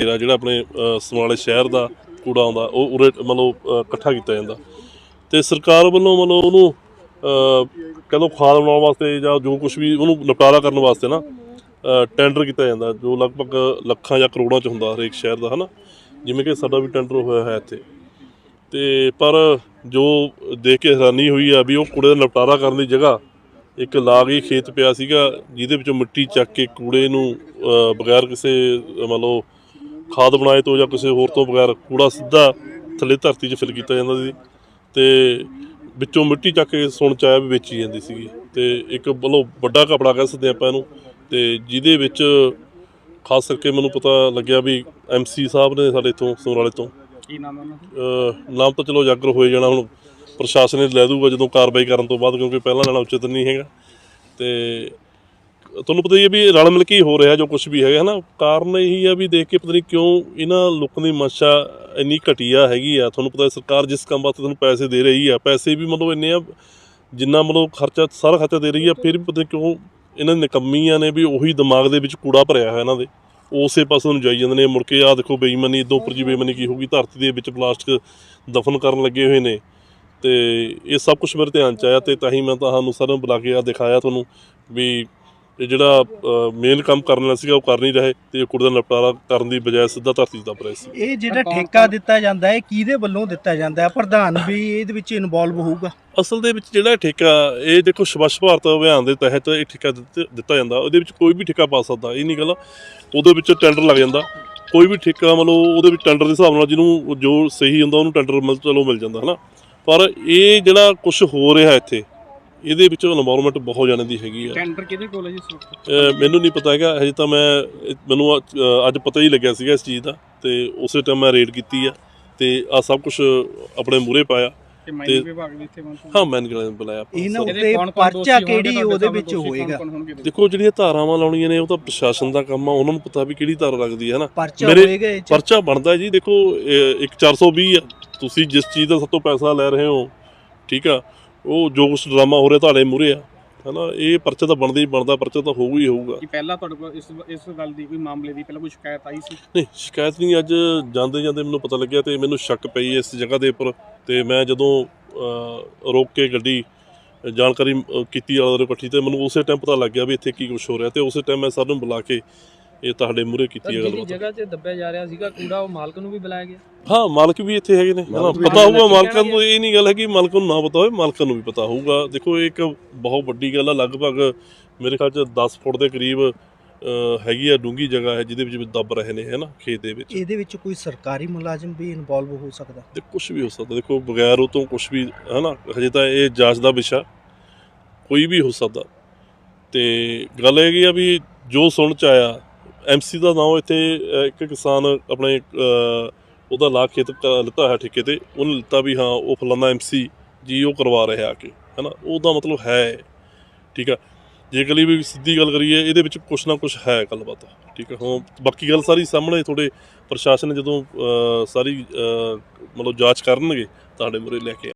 ਜਿਹੜਾ ਜਿਹੜਾ ਆਪਣੇ ਅ, ਸ਼ਹਿਰ ਦਾ ਕੂੜਾ ਆਉਂਦਾ ਉਹ ਉਰੇ ਮਤਲਬ ਇਕੱਠਾ ਕੀਤਾ ਜਾਂਦਾ। ਤੇ ਸਰਕਾਰ ਵੱਲੋਂ ਮਤਲਬ ਉਹਨੂੰ ਕਹਿੰਦੇ ਖਾਦ ਬਣਾਉਣ ਵਾਸਤੇ ਜਾਂ ਜੋ ਕੁਝ ਵੀ ਉਹਨੂੰ ਨਿਪਟਾਰਾ ਕਰਨ ਵਾਸਤੇ ਨਾ ਟੈਂਡਰ ਕੀਤਾ ਜਾਂਦਾ ਜੋ ਲਗਭਗ ਲੱਖਾਂ ਜਾਂ ਕਰੋੜਾਂ ਚ ਹੁੰਦਾ ਹਰੇਕ ਸ਼ਹਿਰ ਦਾ ਹਨਾ? ਜਿਵੇਂ ਕਿ ਸਾਡਾ ਵੀ ਟੈਂਡਰ ਹੋਇਆ ਹੈ ਇੱਥੇ। ਤੇ ਪਰ ਜੋ ਦੇਖ ਕੇ ਹੈਰਾਨੀ ਹੋਈ ਆ ਵੀ ਉਹ ਕੂੜੇ ਦਾ ਨਿਪਟਾਰਾ ਕਰਨ ਦੀ ਜਗ੍ਹਾ ਇੱਕ ਲਾਗ ਹੀ ਖੇਤ ਪਿਆ ਸੀਗਾ ਜਿਹਦੇ ਵਿੱਚੋਂ ਮਿੱਟੀ ਚੱਕ ਕੇ ਕੂੜੇ ਨੂੰ ਬਗੈਰ ਕਿਸੇ ਅ, ਮੰਨ ਲਓ ਖਾਦ ਬਣਾਏ ਤੋਂ ਜਾਂ ਕਿਸੇ ਹੋਰ ਤੋਂ ਬਗੈਰ ਕੂੜਾ ਸਿੱਧਾ ਥੱਲੇ ਧਰਤੀ 'ਚ ਫਿਲ ਕੀਤਾ ਜਾਂਦਾ ਸੀ ਤੇ ਵਿੱਚੋਂ ਮਿੱਟੀ ਚੱਕ ਕੇ ਸੁਣ ਚ ਆਇਆ ਵੀ ਵੇਚੀ ਜਾਂਦੀ ਸੀਗੀ ਤੇ ਇੱਕ ਵੱਲੋਂ ਵੱਡਾ ਕਪੜਾ ਕਹਿ ਸਕਦੇ ਆਪਾਂ ਇਹਨੂੰ ਤੇ ਜਿਹਦੇ ਵਿੱਚ ਖਾਸ ਕਰਕੇ ਮੈਨੂੰ ਪਤਾ ਲੱਗਿਆ ਵੀ ਐਮਸੀ ਸਾਹਿਬ ਨੇ ਸਾਡੇ ਇਥੋਂ ਸਮਰਾਲੇ ਤੋਂ। ਕੀ ਨਾਮ ਹੈ ਉਹਨਾਂ ਦਾ? ਅਹ ਨਾਮ ਤਾਂ ਚਲੋ ਜਾਗਰ ਹੋਏ ਜਾਣਾ ਹੁਣ ਪ੍ਰਸ਼ਾਸਨ ਨੇ ਲੈ ਦੂਗਾ ਜਦੋਂ ਕਾਰਵਾਈ ਕਰਨ ਤੋਂ ਬਾਅਦ ਕਿਉਂਕਿ ਪਹਿਲਾਂ ਨਾਲੋਂ ਉਚਿਤ ਨਹੀਂ ਹੈਗਾ। ਤੇ ਤੁਹਾਨੂੰ ਪਤਾ ਹੀ ਹੈ ਵੀ ਰਲ ਮਿਲ ਕੇ ਹੀ ਹੋ ਰਿਹਾ ਜੋ ਕੁਝ ਵੀ ਹੈਗਾ, ਹਨਾ? ਕਾਰਨ ਇਹੀ ਆ ਵੀ ਦੇਖ ਕੇ ਪਤਾ ਨਹੀਂ ਕਿਉਂ ਇਹਨਾਂ ਲੋਕਾਂ ਦੀ ਮਨਸ਼ਾ ਇੰਨੀ ਘਟੀਆ ਹੈਗੀ ਆ। ਤੁਹਾਨੂੰ ਪਤਾ ਸਰਕਾਰ ਜਿਸ ਕੰਮ ਵਾਸਤੇ ਤੁਹਾਨੂੰ ਪੈਸੇ ਦੇ ਰਹੀ ਆ, ਪੈਸੇ ਵੀ ਮਤਲਬ ਇੰਨੇ ਆ, ਜਿੰਨਾ ਮਤਲਬ ਖਰਚਾ, ਸਾਰਾ ਖਰਚਾ ਦੇ ਰਹੀ ਆ, ਫਿਰ ਵੀ ਪਤਾ ਨਹੀਂ ਕਿਉਂ ਇਹਨਾਂ ਨਿਕੰਮੀਆਂ ਨੇ ਵੀ ਉਹੀ ਦਿਮਾਗ ਦੇ ਵਿੱਚ ਕੂੜਾ ਭਰਿਆ ਹੋਇਆ ਇਹਨਾਂ ਦੇ। ਉਸੇ ਪਾਸੇ ਨੂੰ ਜਾਈ ਜਾਂਦੇ ਨੇ, ਮੁੜ ਕੇ ਆ ਦੇਖੋ ਬੇਈਮਾਨੀ ਇਦੋਂ ਉੱਪਰ ਜੀ ਬੇਈਮਾਨੀ ਕੀ ਹੋਊਗੀ, ਧਰਤੀ ਦੇ ਵਿੱਚ ਪਲਾਸਟਿਕ ਦਫਨ ਕਰਨ ਲੱਗੇ ਹੋਏ ਨੇ। ਤੇ ਇਹ ਸਭ ਕੁਝ ਮੇਰੇ ਧਿਆਨ ਚ ਆਇਆ ਤੇ ਤਾਂ ਹੀ ਮੈਂ ਤੁਹਾਨੂੰ ਸਾਰਿਆਂ ਨੂੰ ਬੁਲਾ ਕੇ ਆ ਦਿਖਾਇਆ ਤੁਹਾਨੂੰ ਵੀ ਇਹ ਜਿਹੜਾ ਮੇਨ ਕੰਮ ਕਰਨ ਵਾਲਾ ਸੀਗਾ ਉਹ ਕਰ ਨਹੀਂ ਰਹੇ ਤੇ ਕੂੜੇ ਦਾ ਨਿਪਟਾਰਾ ਕਰਨ ਦੀ ਬਜਾਏ ਸਿੱਧਾ ਧਰਤੀ 'ਚ ਦੱਬ ਰਹੇ ਸੀ। ਇਹ ਜਿਹੜਾ ਠੇਕਾ ਦਿੱਤਾ ਜਾਂਦਾ ਹੈ ਕਿਹਦੇ ਵੱਲੋਂ ਦਿੱਤਾ ਜਾਂਦਾ ਹੈ? ਪ੍ਰਧਾਨ ਵੀ ਇਹਦੇ ਵਿੱਚ ਇਨਵੋਲਵ ਹੋਊਗਾ। ਅਸਲ ਦੇ ਵਿੱਚ ਜਿਹੜਾ ਠੇਕਾ ਇਹ ਦੇਖੋ ਸਵੱਛ ਭਾਰਤ ਅਭਿਆਨ ਦੇ ਤਹਿਤ ਇਹ ਠੇਕਾ ਦਿੱਤ- ਦਿੱਤਾ ਜਾਂਦਾ। ਉਹਦੇ ਵਿੱਚ ਕੋਈ ਵੀ ਠੇਕਾ ਪਾ ਸਕਦਾ ਇਹ ਨਹੀਂ ਗੱਲ। ਉਹਦੇ ਵਿੱਚ ਟੈਂਡਰ ਲੱਗ ਜਾਂਦਾ। ਕੋਈ ਵੀ ਠੇਕਾ ਮਤਲਬ ਉਹਦੇ ਵਿੱਚ ਟੈਂਡਰ ਦੇ ਹਿਸਾਬ ਨਾਲ ਜਿਹਨੂੰ ਜੋ ਸਹੀ ਹੁੰਦਾ ਉਹਨੂੰ ਟੈਂਡਰ ਮਿਲ ਚਲੋ ਮਿਲ ਜਾਂਦਾ ਹਨਾ। ਪਰ ਇਹ ਜਿਹੜਾ ਕੁਝ ਹੋ ਰਿਹਾ ਇੱਥੇ ਇਹਦੇ ਵਿੱਚੋਂ ਇਨਵੋਲਵਮੈਂਟ ਬਹੁਤ ਜਾਣੇ ਦੀ ਹੈਗੀ ਆ। ਟੈਂਡਰ ਕਿਹਦੇ ਕੋਲ ਹੈ ਜੀ ਇਸ ਮੈਨੂੰ ਨਹੀਂ ਪਤਾ ਹੈਗਾ ਹਜੇ ਤਾਂ ਮੈਂ ਮੈਨੂੰ ਅੱਜ- ਪਤਾ ਹੀ ਲੱਗਿਆ ਸੀਗਾ ਇਸ ਚੀਜ਼ ਦਾ ਤੇ ਉਸੇ ਟਾਈਮ ਮੈਂ ਰੇਡ ਕੀਤੀ ਆ ਤੇ ਆ ਸਭ ਕੁਝ ਆਪਣੇ ਮੂਰੇ ਪਾਇਆ ਤੇ ਮਾਈਨਿੰਗ ਵਿਭਾਗ ਦੇ ਇੱਥੇ ਮੰਤਰੀ ਹਾਂ ਮੈਂ ਬੁਲਾਇਆ ਉਹਦੇ ਵਿੱਚ ਹੋਏਗਾ? ਦੇਖੋ ਜਿਹੜੀਆਂ ਧਾਰਾਵਾਂ ਲਾਉਣੀਆਂ ਨੇ ਉਹ ਤਾਂ ਪ੍ਰਸ਼ਾਸਨ ਦਾ ਕੰਮ ਆ ਉਹਨਾਂ ਨੂੰ ਪਤਾ ਵੀ ਕਿਹੜੀ ਧਾਰਾ ਲੱਗਦੀ ਹੈ ਨਾ? ਪਰਚਾ ਮੇਰੇ- ਪਰਚਾ ਬਣਦਾ ਜੀ ਦੇਖੋ ਇਹ ਇੱਕ 420 ਆ। ਤੁਸੀਂ ਜਿਸ ਚੀਜ਼ ਦਾ ਸਭ ਤੋਂ ਪੈਸਾ ਲੈ ਰਹੇ ਹੋ ਠੀਕ ਆ ਉਹ ਜੋ ਕੁਛ ਡਰਾਮਾ ਹੋ ਰਿਹਾ ਤੁਹਾਡੇ ਮੂਹਰੇ ਆ ਹਨਾ ਇਹ ਪਰਚਾ ਤਾਂ ਬਣਦਾ ਹੀ ਬਣਦਾ ਪਰਚਾ ਤਾਂ ਹੋਊਗਾ ਹੀ ਹੋਊਗਾ। ਕਿ ਪਹਿਲਾਂ ਤੁਹਾਡੇ ਕੋਲ ਇਸ ਇਸ ਗੱਲ ਦੀ ਕੋਈ ਮਾਮਲੇ ਦੀ ਪਹਿਲਾਂ ਕੋਈ ਸ਼ਿਕਾਇਤ ਆਈ ਸੀ? ਨਹੀਂ ਸ਼ਿਕਾਇਤ ਨਹੀਂ ਅੱਜ ਜਾਂਦੇ ਜਾਂਦੇ ਮੈਨੂੰ ਪਤਾ ਲੱਗਿਆ ਤੇ ਮੈਨੂੰ ਸ਼ੱਕ ਪਈ ਇਸ ਜਗ੍ਹਾ ਦੇ ਉੱਪਰ ਤੇ ਮੈਂ ਜਦੋਂ ਰੋਕ ਕੇ ਗੱਡੀ ਜਾਣਕਾਰੀ ਕੀਤੀ ਆਲੇ ਇਕੱਠੀ ਤੇ ਮੈਨੂੰ ਉਸੇ ਟਾਈਮ ਪਤਾ ਲੱਗ ਗਿਆ ਵੀ ਇੱਥੇ ਕੀ ਕੁਝ ਹੋ ਰਿਹਾ ਤੇ ਉਸੇ ਟਾਈਮ ਮੈਂ ਸਰ ਨੂੰ ਬੁਲਾ ਕੇ ਇਹ ਤੁਹਾਡੇ ਮੂਹਰੇ ਕੀਤੀ ਹੈ ਜਿਹੜੀ ਗੱਲਬਾਤ। ਜਗ੍ਹਾ 'ਚ ਦੱਬਿਆ ਜਾ ਰਿਹਾ ਸੀਗਾ ਕੂੜਾ ਉਹ ਮਾਲਕ ਨੂੰ ਵੀ ਬੁਲਾਇਆ ਗਿਆ। ਹਾਂ ਮਾਲਕ ਵੀ ਇੱਥੇ ਹੈਗੇ ਨੇ ਹਨਾ ਪਤਾ ਹੋਊਗਾ ਮਾਲਕਾਂ। ਨੂੰ ਇਹ ਨਹੀਂ ਗੱਲ ਹੈ ਕਿ ਮਾਲਕਾਂ ਨੂੰ ਨਾ ਪਤਾ ਹੋਵੇ ਮਾਲਕਾਂ ਨੂੰ ਵੀ ਪਤਾ ਹੋਊਗਾ। ਦੇਖੋ ਇਹ ਇੱਕ ਬਹੁਤ ਵੱਡੀ ਗੱਲ ਆ ਲਗਭਗ ਮੇਰੇ ਖਿਆਲ ਚ 10 ਫੁੱਟ ਦੇ ਕਰੀਬ ਅਹ, ਹੈਗੀ ਆ ਡੂੰਗੀ ਜਗ੍ਹਾ ਹੈ ਜਿਹਦੇ ਵਿੱਚ ਦੱਬ ਰਹੇ ਨੇ ਹੈਨਾ ਖੇਤ ਦੇ ਵਿੱਚ। ਇਹਦੇ ਵਿੱਚ ਕੋਈ ਸਰਕਾਰੀ ਮੁਲਾਜ਼ਮ ਵੀ ਇਨਵੋਲਵ ਹੋ ਸਕਦਾ? ਤੇ ਕੁਝ ਵੀ ਹੋ ਸਕਦਾ ਦੇਖੋ ਬਗੈਰ ਉਹ ਤੋਂ ਕੁਝ ਵੀ ਹਨਾ ਹਜੇ ਤਾਂ ਇਹ ਜਾਂਚ ਦਾ ਵਿਸ਼ਾ ਕੋਈ ਵੀ ਹੋ ਸਕਦਾ। ਤੇ ਗੱਲ ਇਹ ਹੈਗੀ ਆ ਵੀ ਜੋ ਸੁਣ ਚ ਆਇਆ ਐਮਸੀ ਦਾ ਨਾਮ ਇੱਥੇ ਇੱਕ ਕਿਸਾਨ ਆਪਣੇ ਉਹਦਾ ਲਾ ਖੇਤ ਲਿੱਤਾ ਹੈ ਠੇਕੇ ਤੇ, ਉਹਨੇ ਲਿੱਤਾ ਵੀ ਹਾਂ, ਉਹ ਫਲਾਣਾ ਐਮਸੀ ਜੀ, ਉਹ ਕਰਵਾ ਰਿਹਾ ਆ ਕੇ, ਹਨਾ? ਉਹਦਾ ਮਤਲਬ ਹੈ ਠੀਕ ਆ? ਜੇ ਕਲੀ ਵੀ ਸਿੱਧੀ ਗੱਲ ਕਰੀਏ, ਇਹਦੇ ਵਿੱਚ ਕੁਛ ਨਾ ਕੁਛ ਹੈ ਗੱਲਬਾਤ, ਠੀਕ ਹੈ ਹੁਣ ਬਾਕੀ ਗੱਲ ਸਾਰੀ ਸਾਹਮਣੇ, ਤੁਹਾਡੇ ਪ੍ਰਸ਼ਾਸਨ ਜਦੋਂ ਸਾਰੀ ਮਤਲਬ ਜਾਂਚ ਕਰਨਗੇ, ਤੁਹਾਡੇ ਮੂਹਰੇ ਲੈ ਕੇ